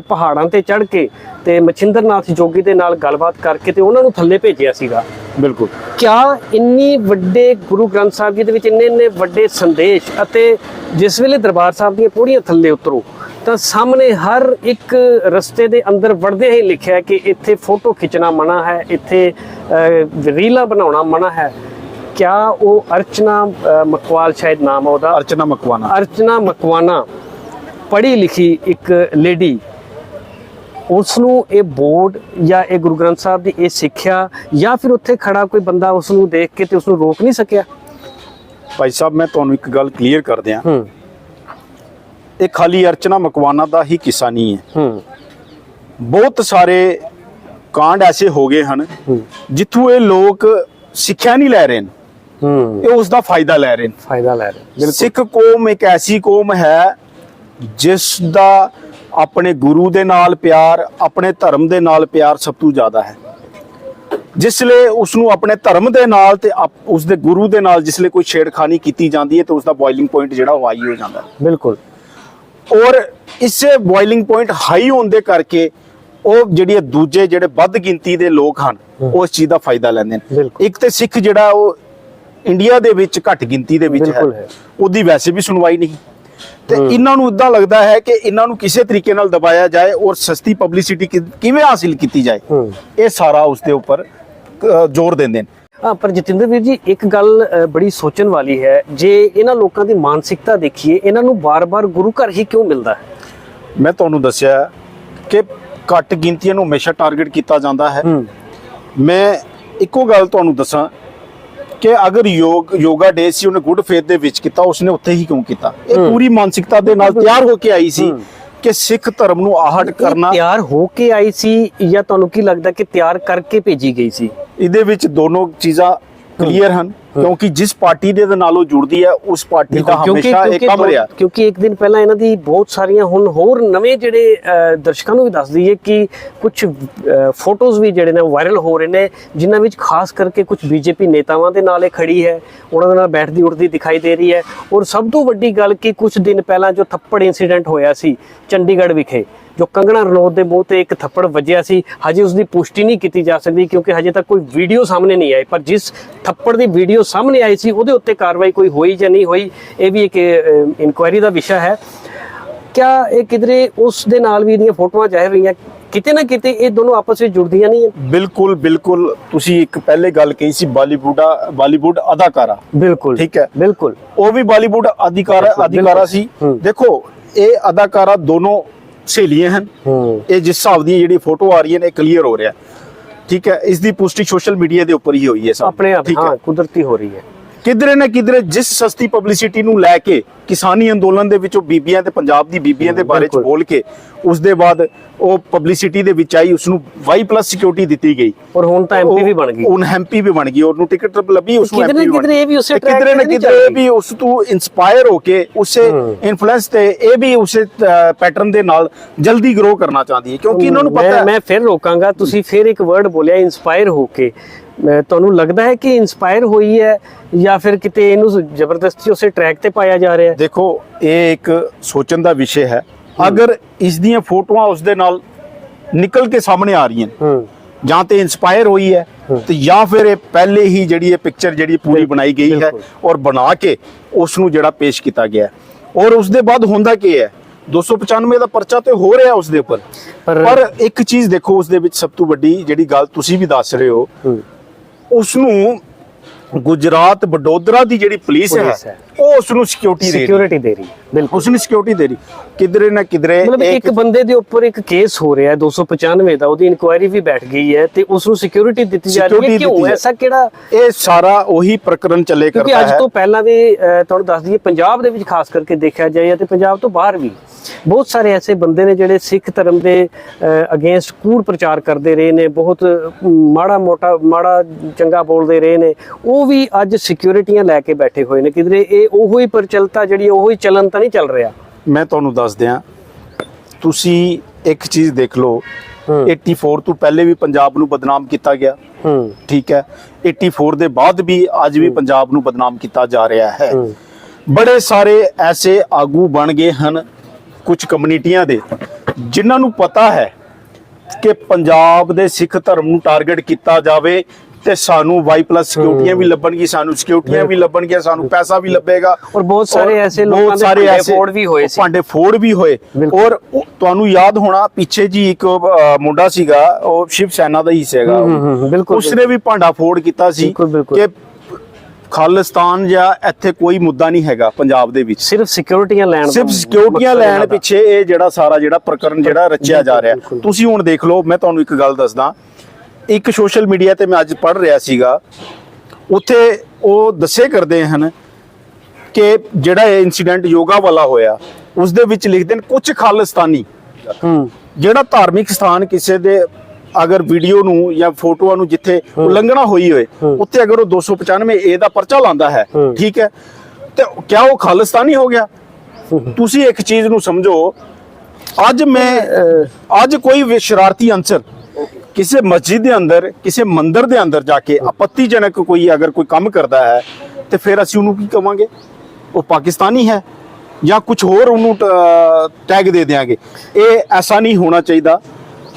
ਪਹਾੜਾਂ ਤੇ ਚੜ੍ਹ ਕੇ ਤੇ ਮਛਿੰਦਰਨਾਥ ਜੋਗੀ ਦੇ ਨਾਲ ਗੱਲਬਾਤ ਕਰਕੇ ਤੇ ਉਹਨਾਂ ਨੂੰ ਥੱਲੇ ਭੇਜਿਆ ਸੀਗਾ। ਬਿਲਕੁਲ। ਕਿਆ ਇੰਨੀ ਵੱਡੇ ਗੁਰੂ ਗ੍ਰੰਥ ਸਾਹਿਬ ਜੀ ਦੇ ਵਿੱਚ ਇੰਨੇ ਇੰਨੇ ਵੱਡੇ ਸੰਦੇਸ਼ ਅਤੇ ਜਿਸ ਵੇਲੇ ਦਰਬਾਰ ਸਾਹਿਬ ਦੀਆਂ ਪੌੜੀਆਂ ਥੱਲੇ ਉਤਰੋ ਤਾਂ ਸਾਹਮਣੇ ਹਰ ਇੱਕ ਰਸਤੇ ਦੇ ਅੰਦਰ ਵੜਦੇ ਹੀ ਲਿਖਿਆ ਕਿ ਇੱਥੇ ਫੋਟੋ ਖਿੱਚਣਾ ਮਨਾ ਹੈ ਇੱਥੇ ਰੀਲਾਂ ਬਣਾਉਣਾ ਮਨਾ ਹੈ। ਕਿਆ ਉਹ ਅਰਚਨਾ ਮਕਵਾਲ ਸ਼ਾਇਦ ਨਾਮ ਉਹਦਾ? ਅਰਚਨਾ ਮਕਵਾਨਾ ਅਰਚਨਾ ਮਕਵਾਨਾ ਪੜ੍ਹੀ ਲਿਖੀ ਇੱਕ ਲੇਡੀ ਉਸ ਨੂੰ ਇਹ ਬੋਰਡ ਜਾਂ ਇਹ ਗੁਰੂ ਗ੍ਰੰਥ ਸਾਹਿਬ ਦੀ ਇਹ ਸਿੱਖਿਆ ਜਾਂ ਫਿਰ ਉੱਥੇ ਖੜਾ ਕੋਈ ਬੰਦਾ ਉਸ ਨੂੰ ਦੇਖ ਕੇ ਤੇ ਉਸ ਨੂੰ ਰੋਕ ਨਹੀਂ ਸਕਿਆ? ਭਾਈ ਸਾਹਿਬ ਮੈਂ ਤੁਹਾਨੂੰ ਇੱਕ ਗੱਲ ਕਲੀਅਰ ਕਰ ਦਿਆਂ। ਹੂੰ। ਇਹ ਖਾਲੀ ਅਰਚਨਾ ਮਕਵਾਨਾ ਦਾ ਹੀ ਕਿੱਸਾ ਨਹੀਂ ਹੈ। ਹੂੰ। ਬਹੁਤ ਸਾਰੇ ਕਾਂਡ ਐਸੇ ਹੋ ਗਏ ਹਨ ਜਿੱਥੋਂ ਇਹ ਲੋਕ ਸਿੱਖਿਆ ਨਹੀਂ ਲੈ ਰਹੇ ਨੇ। ਹੂੰ। ਇਹ ਉਸ ਦਾ ਫਾਇਦਾ ਲੈ ਰਹੇ ਨੇ। ਫਾਇਦਾ ਲੈ ਰਹੇ ਸਿੱਖ ਕੌਮ ਇੱਕ ਐਸੀ ਕੌਮ ਹੈ ਜਿਸ ਦਾ ਆਪਣੇ ਗੁਰੂ ਦੇ ਨਾਲ ਪਿਆਰ ਆਪਣੇ ਧਰਮ ਦੇ ਨਾਲ ਪਿਆਰ ਸਭ ਤੋਂ ਜ਼ਿਆਦਾ ਹੈ। ਜਿਸ ਲਈ ਉਸ ਨੂੰ ਆਪਣੇ ਧਰਮ ਦੇ ਨਾਲ ਤੇ ਉਸ ਦੇ ਗੁਰੂ ਦੇ ਨਾਲ ਜਿਸ ਲਈ ਕੋਈ ਛੇੜਖਾਨੀ ਕੀਤੀ ਜਾਂਦੀ ਹੈ ਤੇ ਉਸ ਦਾ ਬੋਇਲਿੰਗ ਪੁਆਇੰਟ ਜਿਹੜਾ ਉਹ ਹਾਈ ਹੋ ਜਾਂਦਾ ਬਿਲਕੁਲ। ਔਰ ਇਸੇ ਬੋਇਲਿੰਗ ਪੁਆਇੰਟ ਹਾਈ ਹੋਣ ਦੇ ਕਰਕੇ ਉਹ ਜਿਹੜੀ ਦੂਜੇ ਜਿਹੜੇ ਵੱਧ ਗਿਣਤੀ ਦੇ ਲੋਕ ਹਨ ਉਹ ਇਸ ਚੀਜ਼ ਦਾ ਫਾਇਦਾ ਲੈਂਦੇ ਨੇ। ਇੱਕ ਤੇ ਸਿੱਖ ਜਿਹੜਾ ਉਹ ਇੰਡੀਆ ਦੇ ਵਿੱਚ ਘੱਟ ਗਿਣਤੀ ਦੇ ਵਿੱਚ ਹੈ। ਉਹਦੀ ਵੈਸੇ ਵੀ ਸੁਣਵਾਈ ਨਹੀਂ। ਤੇ ਇਹਨਾਂ ਨੂੰ ਇਦਾਂ ਲੱਗਦਾ ਹੈ ਕਿ ਇਹਨਾਂ ਨੂੰ ਕਿਸੇ ਤਰੀਕੇ ਨਾਲ ਦਬਾਇਆ ਜਾਏ ਔਰ ਸਸਤੀ ਪਬਲਿਸਿਟੀ ਕਿਵੇਂ ਹਾਸਿਲ ਕੀਤੀ ਜਾਏ। ਇਹ ਸਾਰਾ ਉਸ ਦੇ ਉੱਪਰ ਜ਼ੋਰ ਦਿੰਦੇ ਨੇ ਪਰ ਜਤਿੰਦਰ ਵੀਰ ਜੀ ਇੱਕ ਗੱਲ ਬੜੀ ਸੋਚਣ ਵਾਲੀ ਹੈ। ਜੇ ਇਹਨਾਂ ਲੋਕਾਂ ਦੀ ਮਾਨਸਿਕਤਾ ਦੇਖੀਏ ਇਹਨਾਂ ਨੂੰ ਬਾਰ-ਬਾਰ ਗੁਰੂ ਘਰ ਹੀ ਕਿਉਂ ਮਿਲਦਾ ਹੈ? ਮੈਂ ਤੁਹਾਨੂੰ ਦੱਸਿਆ ਕਿ ਘੱਟ ਗਿਣਤੀਆਂ ਨੂੰ ਹਮੇਸ਼ਾ ਟਾਰਗੇਟ ਕੀਤਾ ਜਾਂਦਾ ਹੈ। ਮੈਂ ਇੱਕੋ ਗੱਲ ਤੁਹਾਨੂੰ ਦੱਸਾਂ ਕਿ ਅਗਰ ਯੋਗ ਯੋਗਾ ਡੇ ਸੀ ਉਹਨੇ ਗੁੱਡ ਫੇਥ ਦੇ ਵਿੱਚ ਕੀਤਾ ਉਸਨੇ ਉੱਥੇ ਹੀ ਕਿਉਂ ਕੀਤਾ? ਇਹ ਪੂਰੀ ਮਾਨਸਿਕਤਾ ਦੇ ਨਾਲ ਤਿਆਰ ਹੋ ਕੇ ਆਈ ਸੀ। ਕਿ ਸਿੱਖ ਧਰਮ ਨੂੰ ਆਹਟ ਕਰਨਾ ਤਿਆਰ ਹੋ ਕੇ ਆਈ ਸੀ ਜਾਂ ਤੁਹਾਨੂੰ ਕੀ ਲੱਗਦਾ ਕਿ ਤਿਆਰ ਕਰਕੇ ਭੇਜੀ ਗਈ ਸੀ? ਇਹਦੇ ਵਿੱਚ ਦੋਨੋਂ ਚੀਜ਼ਾਂ ਕਲੀਅਰ ਹਨ ਕਿਉਂਕਿ ਜਿਸ ਪਾਰਟੀ ਦੇ ਨਾਲ ਉਹ ਜੁੜਦੀ ਹੈ ਉਸ ਪਾਰਟੀ ਦਾ ਹਮੇਸ਼ਾ ਇਹ ਕੰਮ ਰਿਹਾ ਕਿਉਂਕਿ ਇੱਕ ਦਿਨ ਪਹਿਲਾਂ ਇਹਨਾਂ ਦੀ ਬਹੁਤ ਸਾਰੀਆਂ ਹੁਣ ਹੋਰ ਨਵੇਂ ਜਿਹੜੇ ਦਰਸ਼ਕਾਂ ਨੂੰ ਵੀ ਦੱਸ ਦਈਏ ਕਿ ਕੁਝ ਫੋਟੋਜ਼ ਵੀ ਜਿਹੜੇ ਨੇ ਵਾਇਰਲ ਹੋ ਰਹੇ ਨੇ ਜਿਨ੍ਹਾਂ ਵਿੱਚ ਖਾਸ ਕਰਕੇ ਕੁਝ ਬੀਜੇਪੀ ਨੇਤਾਵਾਂ ਦੇ ਨਾਲ ਇਹ ਖੜੀ ਹੈ ਉਹਨਾਂ ਦੇ ਨਾਲ ਬੈਠਦੀ ਉੱਠਦੀ ਦਿਖਾਈ ਦੇ ਰਹੀ ਹੈ। ਔਰ ਸਭ ਤੋਂ ਵੱਡੀ ਗੱਲ ਕਿ ਕੁਝ ਦਿਨ ਪਹਿਲਾਂ ਜੋ ਥੱਪੜ ਇਨਸੀਡੈਂਟ ਹੋਇਆ ਸੀ ਚੰਡੀਗੜ੍ਹ ਵਿਖੇ ਜੋ ਕੰਗਣਾ ਰਣੌਤ ਦੇ ਮੂੰਹ ਤੇ ਇੱਕ ਥੱਪੜ ਵੱਜਿਆ ਸੀ ਹਜੇ ਉਸ ਦੀ ਪੁਸ਼ਟੀ ਨਹੀਂ ਕੀਤੀ ਜਾ ਸਕਦੀ ਕਿਉਂਕਿ ਹਜੇ ਤੱਕ ਕੋਈ ਵੀਡੀਓ ਸਾਹਮਣੇ ਨਹੀਂ ਆਈ। ਪਰ ਜਿਸ ਥੱਪੜ ਦੀ ਵੀਡੀਓ ਸਾਹਮਣੇ ਆਈ ਸੀ ਉਹਦੇ ਉੱਤੇ ਕਾਰਵਾਈ ਕੋਈ ਹੋਈ ਜਾਂ ਨਹੀਂ ਹੋਈ ਇਹ ਵੀ ਇੱਕ ਇਨਕੁਆਇਰੀ ਦਾ ਵਿਸ਼ਾ ਹੈ। ਕਿਆ ਇਹ ਕਿਧਰੇ ਉਸ ਦੇ ਨਾਲ ਵੀ ਇਹਦੀਆਂ ਫੋਟੋਆਂ ਜ਼ਾਹਿਰ ਰਹੀਆਂ? ਕਿਤੇ ਨਾ ਕਿਤੇ ਇਹ ਦੋਨੋਂ ਆਪਸ ਵਿੱਚ ਜੁੜਦੀਆਂ ਨਹੀਂ ਬਿਲਕੁਲ ਬਿਲਕੁਲ। ਤੁਸੀਂ ਇੱਕ ਪਹਿਲੇ ਗੱਲ ਕਹੀ ਸੀ ਬਾਲੀਵੁੱਡ ਬਾਲੀਵੁੱਡ ਅਦਾਕਾਰਾ। ਬਿਲਕੁਲ ਠੀਕ ਹੈ। ਬਿਲਕੁਲ। ਉਹ ਵੀ ਬਾਲੀਵੁੱਡ ਅਧਿਕਾਰਾ ਅਧਿਕਾਰਾ। ਸੀ। ਦੇਖੋ ਇਹ ਅਦਾਕਾਰਾ ਦੋਨੋਂ ਸਹੇਲੀਆਂ ਹਨ। ਹੂੰ। ਇਹ ਜਿਸ ਹਿਸਾਬ ਦੀ ਜਿਹੜੀ ਫੋਟੋ ਆ ਰਹੀਆਂ ਨੇ ਕਲੀਅਰ ਹੋ ਰਿਹਾ। ਠੀਕ ਹੈ ਇਸ ਦੀ ਪੁਸ਼ਟੀ ਸੋਸ਼ਲ ਮੀਡੀਆ ਦੇ ਉੱਪਰ ਹੀ ਹੋਈ ਹੈ ਸਭ। ਆਪਣੇ ਆਪ ਹਾਂ। ਹੈ ਕੁਦਰਤੀ ਹੋ ਰਹੀ ਹੈ। ਕਿਧਰੇ ਨਾ ਕਿਧਰੇ ਜਿਸ ਸਸਤੀ ਪਬਲਿਸਿਟੀ ਨੂੰ ਲੈ ਕੇ ਕਿਸਾਨੀ ਅੰਦੋਲਨ ਦੇ ਵਿੱਚੋਂ ਬੀਬੀਆਂ ਤੇ ਪੰਜਾਬ ਦੀ ਬੀਬੀਆਂ ਦੇ ਬਾਰੇ ਚ। ਬੋਲ ਕੇ ਉਸ ਦੇ ਬਾਅਦ ਉਹ ਪਬਲਿਸਿਟੀ ਦੇ ਵਿੱਚ ਆਈ ਉਸ ਨੂੰ ਵਾਈ ਪਲੱਸ ਸਿਕਿਉਰਿਟੀ ਦਿੱਤੀ ਗਈ ਔਰ ਹੁਣ ਤਾਂ ਐਮਪੀ ਵੀ ਬਣ ਗਈ ਉਹ ਐਮਪੀ ਵੀ ਬਣ ਗਈ ਉਹਨੂੰ ਟਿਕਟ ਲੱਭੀ ਉਸ ਨੂੰ ਨਾ ਬਣ ਕਿਧਰੇ ਇਹ ਵੀ ਉਸੇ track ਕਿਧਰੇ ਨਾ ਕਿਧਰੇ ਵੀ ਉਸ ਤੋਂ ਇਨਸਪਾਇਰ ਹੋ ਕੇ ਉਸੇ। ਇਨਫਲੂਐਂਸ ਤੇ ਇਹ ਵੀ ਉਸੇ ਪੈਟਰਨ ਦੇ ਨਾਲ ਜਲਦੀ ਗਰੋ ਕਰਨਾ ਚਾਹੁੰਦੀ ਹੈ ਕਿਉਂਕਿ ਇਹਨਾਂ ਨੂੰ ਪਤਾ ਮੈਂ ਫਿਰ ਰੋਕਾਂਗਾ ਤੁਸੀਂ ਫਿਰ ਇੱਕ ਵਰਡ ਬੋਲਿਆ ਇਨਸਪਾਇਰ ਹੋ ਕੇ ਤੁਹਾਨੂੰ ਲੱਗਦਾ ਹੈ ਕਿ ਇਨਸਪਾਇਰ ਹੋਈ ਹੈ ਜਾਂ ਫਿਰ ਕਿਤੇ ਇਹਨੂੰ ਜ਼ਬਰਦਸਤੀ ਉਸੇ ਟਰੈਕ ਤੇ ਪਾਇਆ ਜਾ ਰਿਹਾ ਹੈ? ਦੇਖੋ ਇਹ ਇੱਕ ਸੋਚਣ ਦਾ ਵਿਸ਼ੇ ਹੈ। ਅਗਰ ਇਸ ਦੀਆਂ ਫੋਟੋਆਂ ਉਸ ਦੇ ਨਾਲ ਨਿਕਲ ਕੇ ਸਾਹਮਣੇ ਆ ਰਹੀਆਂ ਹੂੰ। ਜਾਂ ਤੇ ਇਨਸਪਾਇਰ ਹੋਈ ਹੈ ਤੇ ਜਾਂ ਫਿਰ ਇਹ ਪਹਿਲੇ ਹੀ ਜਿਹੜੀ ਇਹ ਪਿਕਚਰ ਜਿਹੜੀ ਪੂਰੀ ਬਣਾਈ ਗਈ ਹੈ। ਔਰ ਬਣਾ ਕੇ ਉਸ ਨੂੰ ਜਿਹੜਾ ਪੇਸ਼ ਕੀਤਾ ਗਿਆ ਹੈ। ਔਰ ਉਸ ਦੇ ਬਾਅਦ ਹੁੰਦਾ ਕੀ ਹੈ? 295 ਦਾ ਪਰਚਾ ਤੇ ਹੋ ਰਿਹਾ ਉਸ ਦੇ ਉੱਪਰ। ਪਰ- ਪਰ ਇੱਕ ਚੀਜ਼ ਦੇਖੋ ਉਸ ਦੇ ਵਿੱਚ ਸਭ ਤੋਂ ਵੱਡੀ ਜਿਹੜੀ ਗੱਲ ਤੁਸੀਂ ਵੀ ਦੱਸ ਰਹੇ ਹੋ। ਹੂੰ ਉਸ ਨੂੰ ਗੁਜਰਾਤ ਵਡੋਦਰਾ ਦੀ ਜਿਹੜੀ ਪੁਲਿਸ ਹੈ। ਉਹ ਉਸ ਨੂੰ ਸਿਕਿਉਰਿਟੀ ਦੇ ਰਹੀ ਸਿਕਿਉਰਿਟੀ ਦੇ ਰਹੀ ਹੈ ਬਿਲਕੁਲ। ਉਸ ਨੂੰ ਸਿਕਿਉਰਿਟੀ ਦੇ ਰਹੀ ਕਿਧਰੇ ਨਾ ਕਿਧਰੇ ਮਤਲਬ ਇੱਕ ਬੰਦੇ ਦੇ ਉੱਪਰ ਇੱਕ ਕੇਸ ਹੋ ਰਿਹਾ ਹੈ 295 ਦਾ ਉਹਦੀ ਇਨਕੁਆਇਰੀ ਵੀ ਬੈਠ ਗਈ ਹੈ ਤੇ ਉਸ ਨੂੰ ਸਿਕਿਉਰਿਟੀ ਦਿੱਤੀ ਜਾ ਰਹੀ ਹੈ। ਕਿਉਂ? ਐਸਾ ਕਿਹੜਾ ਇਹ ਸਾਰਾ ਉਹੀ ਪ੍ਰਕਰਨ ਚੱਲੇ ਕਿਉਂਕਿ ਕਰਦਾ ਅੱਜ ਹੈ। ਤੋਂ ਪਹਿਲਾਂ ਵੀ ਤੁਹਾਨੂੰ ਦੱਸ ਦਈਏ ਪੰਜਾਬ ਦੇ ਵਿੱਚ ਖਾਸ ਕਰਕੇ ਦੇਖਿਆ ਜਾਏ ਤੇ ਪੰਜਾਬ ਤੋਂ ਬਾਹਰ ਵੀ ਬਹੁਤ ਸਾਰੇ ਐਸੇ ਬੰਦੇ ਨੇ ਜਿਹੜੇ ਸਿੱਖ ਧਰਮ ਦੇ ਅਗੇਂਸਟ ਕੂੜ ਪ੍ਰਚਾਰ ਕਰਦੇ ਰਹੇ ਨੇ ਬਹੁਤ ਮਾੜਾ ਮੋਟਾ ਮਾੜਾ ਚੰਗਾ ਬੋਲਦੇ ਰਹੇ ਨੇ। ਉਹ ਵੀ ਅੱਜ ਸਿਕਿਉਰਿਟੀਆਂ ਲੈ ਕੇ ਬੈਠੇ ਹੋਏ ਨੇ ਕਿਧਰੇ ਇਹ ਉਹੋ ਹੀ ਪ੍ਰਚਲਤਾ ਜਿਹੜੀ ਉਹੋ ਹੀ ਚਲਨ ਤਾਂ ਨਹੀਂ ਚੱਲ ਰਿਹਾ। ਮੈਂ ਤੁਹਾਨੂੰ ਦੱਸ ਦਿਆਂ ਤੁਸੀਂ ਇੱਕ ਚੀਜ਼ ਦੇਖ ਲਓ ਹੂੰ। 84 ਤੋਂ ਪਹਿਲੇ ਵੀ ਪੰਜਾਬ ਨੂੰ ਬਦਨਾਮ ਕੀਤਾ ਗਿਆ। ਹੂੰ। ਠੀਕ ਹੈ? 84 ਦੇ ਬਾਅਦ ਵੀ ਅੱਜ ਵੀ ਪੰਜਾਬ ਨੂੰ ਬਦਨਾਮ ਕੀਤਾ ਜਾ ਰਿਹਾ ਹੈ। ਹੂੰ। ਬੜੇ ਸਾਰੇ ਐਸੇ ਆਗੂ ਬਣ ਗਏ ਹਨ ਕੁਝ ਕਮਿਊਨਿਟੀਆਂ ਦੇ ਜਿਨ੍ਹਾਂ ਨੂੰ ਪਤਾ ਹੈ ਕਿ ਪੰਜਾਬ ਦੇ ਸਿੱਖ ਧਰਮ ਨੂੰ ਟਾਰਗੇਟ ਕੀਤਾ ਜਾਵੇ ਤੇ ਸਾਨੂੰ ਵਾਈ ਪਲੱਸ ਸਿਕਿਉਰਟੀਆਂ ਵੀ ਲੱਭਣਗੀ ਸਾਨੂੰ ਸਿਕਿਉਰਟੀਆਂ ਵੀ ਲੱਭਣਗੀਆਂ ਸਾਨੂੰ ਪੈਸਾ ਵੀ ਲੱਭੇਗਾ ਔਰ ਬਹੁਤ ਸਾਰੇ ਐਸੇ ਲੋਕਾਂ ਦੇ ਸਾਰੇ ਭਾਂਡੇ ਐਸੇ ਫੋੜ ਵੀ ਹੋਏ ਸੀ। ਭਾਂਡੇ ਫੋੜ ਵੀ ਹੋਏ। ਔਰ ਤੁਹਾਨੂੰ ਯਾਦ ਹੋਣਾ ਪਿੱਛੇ ਜੀ ਇੱਕ ਮੁੰਡਾ ਸੀਗਾ ਉਹ ਸ਼ਿਵ ਸੈਨਾ ਦਾ ਹੀ ਸੀਗਾ ਬਿਲਕੁਲ, ਉਸਨੇ ਵੀ ਭਾਂਡਾ ਫੋੜ ਕੀਤਾ ਸੀ। ਕਿ ਖਾਲਿਸਤਾਨ ਜਾਂ ਇੱਥੇ ਕੋਈ ਮੁੱਦਾ ਨਹੀਂ ਹੈਗਾ ਪੰਜਾਬ ਦੇ ਵਿੱਚ ਸਿਰਫ ਸਿਕਿਉਰਿਟੀਆਂ ਲੈਣ ਸਿਰਫ ਸਿਕਿਉਰਟੀਆਂ ਲੈਣ। ਪਿੱਛੇ ਇਹ ਜਿਹੜਾ ਸਾਰਾ ਜਿਹੜਾ ਪ੍ਰਕਰਨ ਜਿਹੜਾ ਰਚਿਆ ਜਾ ਰਿਹਾ। ਤੁਸੀਂ ਹੁਣ ਦੇਖ ਲਓ ਮੈਂ ਤੁਹਾਨੂੰ ਇੱਕ ਗੱਲ ਦੱਸਦਾ ਇੱਕ ਸੋਸ਼ਲ ਮੀਡੀਆ ਤੇ ਮੈਂ ਅੱਜ ਪੜ੍ਹ ਰਿਹਾ ਸੀਗਾ ਉੱਥੇ ਉਹ ਦੱਸੇ ਕਰਦੇ ਹਨ ਕਿ ਜਿਹੜਾ ਇਹ ਇਨਸੀਡੈਂਟ ਯੋਗਾ ਵਾਲਾ ਹੋਇਆ ਉਸ ਦੇ ਵਿੱਚ ਲਿਖਦੇ ਨੇ ਕੁਝ ਖਾਲਿਸਤਾਨੀ। ਹੂੰ। ਜਿਹੜਾ ਧਾਰਮਿਕ ਸਥਾਨ ਕਿਸੇ ਦੇ ਅਗਰ ਵੀਡੀਓ ਨੂੰ ਜਾਂ ਫੋਟੋਆਂ ਨੂੰ ਜਿੱਥੇ ਉਲੰਘਣਾ ਹੋਈ ਹੋਏ। ਉੱਥੇ ਅਗਰ ਉਹ 295 ਏ ਦਾ ਪਰਚਾ ਲਾਂਦਾ ਹੈ। ਠੀਕ ਹੈ? ਤੇ ਕਿਆ ਉਹ ਖਾਲਿਸਤਾਨੀ ਹੋ ਗਿਆ? ਤੁਸੀਂ ਇੱਕ ਚੀਜ਼ ਨੂੰ ਸਮਝੋ ਅੱਜ ਮੈਂ ਅੱਜ ਕੋਈ ਸ਼ਰਾਰਤੀ ਅੰਸਰ ਕਿਸੇ ਮਸਜਿਦ ਦੇ ਅੰਦਰ, ਕਿਸੇ ਮੰਦਿਰ ਦੇ ਅੰਦਰ ਜਾ ਕੇ ਆਪੱਤੀਜਨਕ ਕੋਈ ਅਗਰ ਕੋਈ ਕੰਮ ਕਰਦਾ ਹੈ, ਤੇ ਫਿਰ ਅਸੀਂ ਉਹਨੂੰ ਕੀ ਕਵਾਂਗੇ? ਉਹ ਪਾਕਿਸਤਾਨੀ ਹੈ ਜਾਂ ਕੁਝ ਹੋਰ ਉਹਨੂੰ ਟੈਗ ਦੇ ਦਿਆਂਗੇ। ਇਹ ਐਸਾ ਨਹੀਂ ਹੋਣਾ ਚਾਹੀਦਾ।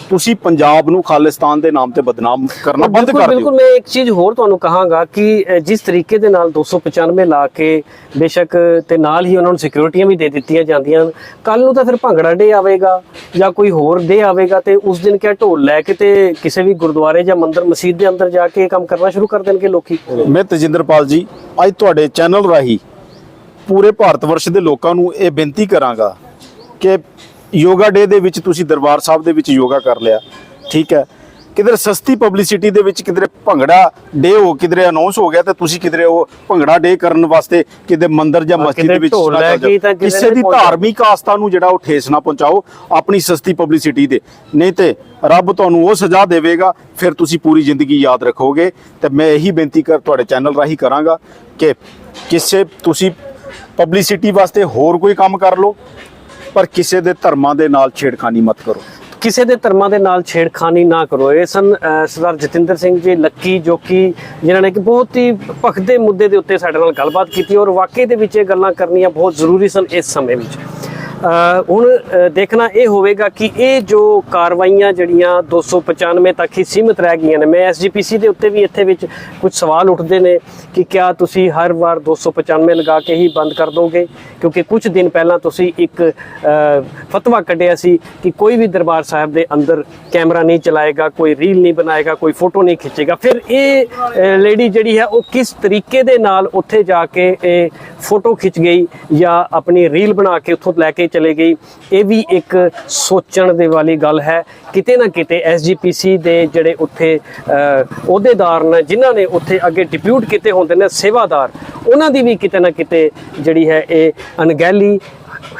ਤੁਸੀਂ ਪੰਜਾਬ ਨੂੰ ਖਾਲਿਸਤਾਨ ਦੇ ਨਾਮ ਤੇ ਬਦਨਾਮ ਕਰਨਾ ਬੰਦ ਕਰ ਬਿਲਕੁਲ ਦਿਓ ਮੈਂ ਇੱਕ ਚੀਜ਼ ਹੋਰ ਤੁਹਾਨੂੰ ਕਹਾਂਗਾ ਕਿ ਜਿਸ ਤਰੀਕੇ ਦੇ ਨਾਲ 295 ਲਾ ਕੇ ਬੇਸ਼ੱਕ ਤੇ ਨਾਲ ਹੀ ਉਹਨਾਂ ਨੂੰ ਸਿਕਿਉਰਿਟੀਆਂ ਵੀ ਦੇ ਦਿੱਤੀਆਂ ਜਾਂਦੀਆਂ ਕੱਲ ਨੂੰ ਤਾਂ ਫਿਰ ਭੰਗੜਾ ਡੇ ਆਵੇਗਾ ਜਾਂ ਕੋਈ ਹੋਰ ਡੇ ਆਵੇਗਾ ਤੇ ਉਸ ਦਿਨ ਕਿਆ ਢੋਲ ਲੈ ਕੇ ਤੇ ਕਿਸੇ ਵੀ ਗੁਰਦੁਆਰੇ ਜਾਂ ਮੰਦਿਰ ਮਸਜਿਦ ਦੇ ਅੰਦਰ ਜਾ ਕੇ ਇਹ ਕੰਮ ਕਰਨਾ ਸ਼ੁਰੂ ਕਰ ਦੇਣਗੇ ਲੋਕੀ। ਮੈਂ ਤਜਿੰਦਰਪਾਲ ਜੀ ਅੱਜ ਤੁਹਾਡੇ ਚੈਨਲ ਰਾਹੀਂ ਪੂਰੇ ਭਾਰਤ ਵਰਸ਼ ਦੇ ਲੋਕਾਂ ਨੂੰ ਇਹ ਬੇਨਤੀ ਕਰਾਂਗਾ ਕਿ ਯੋਗਾ ਡੇ ਦੇ ਵਿੱਚ ਤੁਸੀਂ ਦਰਬਾਰ ਸਾਹਿਬ ਦੇ ਵਿੱਚ ਯੋਗਾ ਕਰ ਲਿਆ ਠੀਕ ਹੈ। ਕਿਧਰ ਸਸਤੀ ਪਬਲਿਸਿਟੀ ਦੇ ਵਿੱਚ ਕਿਧਰੇ ਭੰਗੜਾ ਡੇ ਹੋ ਕਿਧਰੇ ਅਨਾਉਂਸ ਹੋ ਗਿਆ ਤੇ ਤੁਸੀਂ ਕਿਧਰੇ ਉਹ ਭੰਗੜਾ ਡੇ ਕਰਨ ਵਾਸਤੇ ਕਿਤੇ ਮੰਦਿਰ ਜਾਂ ਮਸਜਿਦ ਦੇ ਵਿੱਚ ਕਿਸੇ ਦੀ। ਧਾਰਮਿਕ ਆਸਥਾ ਨੂੰ ਜਿਹੜਾ ਉਹ ਠੇਸ ਨਾ ਪਹੁੰਚਾਓ ਆਪਣੀ ਸਸਤੀ ਪਬਲਿਸਿਟੀ ਦੇ। ਨਹੀਂ ਤੇ ਰੱਬ ਤੁਹਾਨੂੰ ਉਹ ਸਜ਼ਾ ਦੇਵੇਗਾ ਫਿਰ ਤੁਸੀਂ ਪੂਰੀ ਜ਼ਿੰਦਗੀ ਯਾਦ ਰੱਖੋਗੇ। ਤੇ ਮੈਂ ਇਹੀ ਬੇਨਤੀ ਕਰ ਤੁਹਾਡੇ ਚੈਨਲ ਰਾਹੀਂ ਕਰਾਂਗਾ ਕਿ ਕਿਸੇ ਤੁਸੀਂ ਪਬਲਿਸਿਟੀ ਵਾਸਤੇ ਹੋਰ ਕੋਈ ਕੰਮ ਕਰ ਲਓ ਪਰ ਕਿਸੇ ਦੇ ਧਰਮਾਂ ਦੇ ਨਾਲ ਛੇੜਖਾਨੀ ਮਤ ਕਰੋ। ਕਿਸੇ ਦੇ ਧਰਮਾਂ ਦੇ ਨਾਲ ਛੇੜਖਾਨੀ ਨਾ ਕਰੋ। ਇਹ ਸਨ ਸਰਦਾਰ ਜਤਿੰਦਰ ਸਿੰਘ ਜੀ ਲੱਕੀ, ਜੋ ਕਿ ਜਿਨ੍ਹਾਂ ਨੇ ਇੱਕ ਬਹੁਤ ਹੀ ਭਖਦੇ ਮੁੱਦੇ ਦੇ ਉੱਤੇ ਸਾਡੇ ਨਾਲ ਗੱਲਬਾਤ ਕੀਤੀ ਔਰ ਵਾਕਈ ਦੇ ਵਿੱਚ ਇਹ ਗੱਲਾਂ ਕਰਨੀਆਂ ਬਹੁਤ ਜ਼ਰੂਰੀ ਸਨ ਇਸ ਸਮੇਂ ਵਿੱਚ। ਹੁਣ ਦੇਖਣਾ ਇਹ ਹੋਵੇਗਾ ਕਿ ਇਹ ਜੋ ਕਾਰਵਾਈਆਂ ਜਿਹੜੀਆਂ 295 ਤੱਕ ਹੀ ਸੀਮਿਤ ਰਹਿ ਗਈਆਂ ਨੇ, ਮੈਂ ਐਸਜੀਪੀਸੀ ਦੇ ਉੱਤੇ ਵੀ ਇੱਥੇ ਵਿੱਚ ਕੁਝ ਸਵਾਲ ਉੱਠਦੇ ਨੇ ਕਿ ਕਿਆ ਤੁਸੀਂ ਹਰ ਵਾਰ 295 ਲਗਾ ਕੇ ਹੀ ਬੰਦ ਕਰ ਦੋਗੇ? ਕਿਉਂਕਿ ਕੁਝ ਦਿਨ ਪਹਿਲਾਂ ਤੁਸੀਂ ਇੱਕ ਫਤਵਾ ਕੱਢਿਆ ਸੀ ਕਿ ਕੋਈ ਵੀ ਦਰਬਾਰ ਸਾਹਿਬ ਦੇ ਅੰਦਰ ਕੈਮਰਾ ਨਹੀਂ ਚਲਾਏਗਾ, ਕੋਈ ਰੀਲ ਨਹੀਂ ਬਣਾਏਗਾ, ਕੋਈ ਫੋਟੋ ਨਹੀਂ ਖਿੱਚੇਗਾ। ਫਿਰ ਇਹ ਲੇਡੀ ਜਿਹੜੀ ਹੈ ਉਹ ਕਿਸ ਤਰੀਕੇ ਦੇ ਨਾਲ ਉੱਥੇ ਜਾ ਕੇ ਇਹ ਫੋਟੋ ਖਿੱਚ ਗਈ ਜਾਂ ਆਪਣੀ ਰੀਲ ਬਣਾ ਕੇ ਉੱਥੋਂ ਲੈ ਕੇ ਚਲੇ ਗਈ। ਇਹ ਵੀ ਇੱਕ ਸੋਚਣ ਦੇ ਵਾਲੀ ਗੱਲ ਹੈ। ਕਿਤੇ ਨਾ ਕਿਤੇ ਐਸਜੀਪੀਸੀ ਦੇ ਜਿਹੜੇ ਉੱਥੇ ਅਹੁਦੇਦਾਰ ਨੇ, ਜਿਨ੍ਹਾਂ ਨੇ ਉੱਥੇ ਅੱਗੇ ਡਿਪਿਊਟ ਕੀਤੇ ਹੁੰਦੇ ਨੇ, ਸੇਵਾਦਾਰ, ਉਹਨਾਂ ਦੀ ਵੀ ਕਿਤੇ ਨਾ ਕਿਤੇ ਜਿਹੜੀ ਹੈ ਇਹ ਅਣਗਹਿਲੀ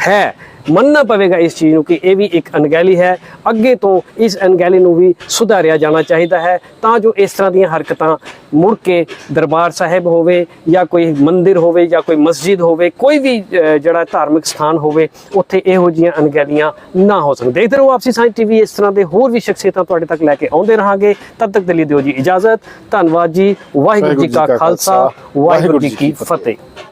ਹੈ। ਮੰਨਣਾ ਪਵੇਗਾ ਇਸ ਚੀਜ਼ ਨੂੰ ਕਿ ਇਹ ਵੀ ਇੱਕ ਅਣਗਹਿਲੀ ਹੈ। ਅੱਗੇ ਤੋਂ ਇਸ ਅਣਗਹਿਲੀ ਨੂੰ ਵੀ ਸੁਧਾਰਿਆ ਜਾਣਾ ਚਾਹੀਦਾ ਹੈ ਤਾਂ ਜੋ ਇਸ ਤਰ੍ਹਾਂ ਦੀਆਂ ਹਰਕਤਾਂ ਮੁੜ ਕੇ ਦਰਬਾਰ ਸਾਹਿਬ ਹੋਵੇ ਜਾਂ ਕੋਈ ਮੰਦਿਰ ਹੋਵੇ ਜਾਂ ਕੋਈ ਮਸਜਿਦ ਹੋਵੇ ਕੋਈ ਵੀ ਜਿਹੜਾ ਧਾਰਮਿਕ ਸਥਾਨ ਹੋਵੇ ਉੱਥੇ ਇਹੋ ਜਿਹੀਆਂ ਅਣਗਹਿਲੀਆਂ ਨਾ ਹੋ ਸਕਣ। ਦੇਖਦੇ ਰਹੋ ਆਪਸੀ ਸਾਇੰਸ ਟੀਵੀ ਇਸ ਤਰ੍ਹਾਂ ਦੇ ਹੋਰ ਵੀ ਸ਼ਖਸੀਅਤਾਂ ਤੁਹਾਡੇ ਤੱਕ ਲੈ ਕੇ ਆਉਂਦੇ ਰਹਾਂਗੇ। ਤਦ ਤੱਕ ਦੇ ਲਈ ਦਿਓ ਜੀ ਇਜਾਜ਼ਤ। ਧੰਨਵਾਦ ਜੀ। ਵਾਹਿਗੁਰੂ ਜੀ ਕਾ ਖਾਲਸਾ ਵਾਹਿਗੁਰੂ ਜੀ ਕੀ ਫਤਿਹ।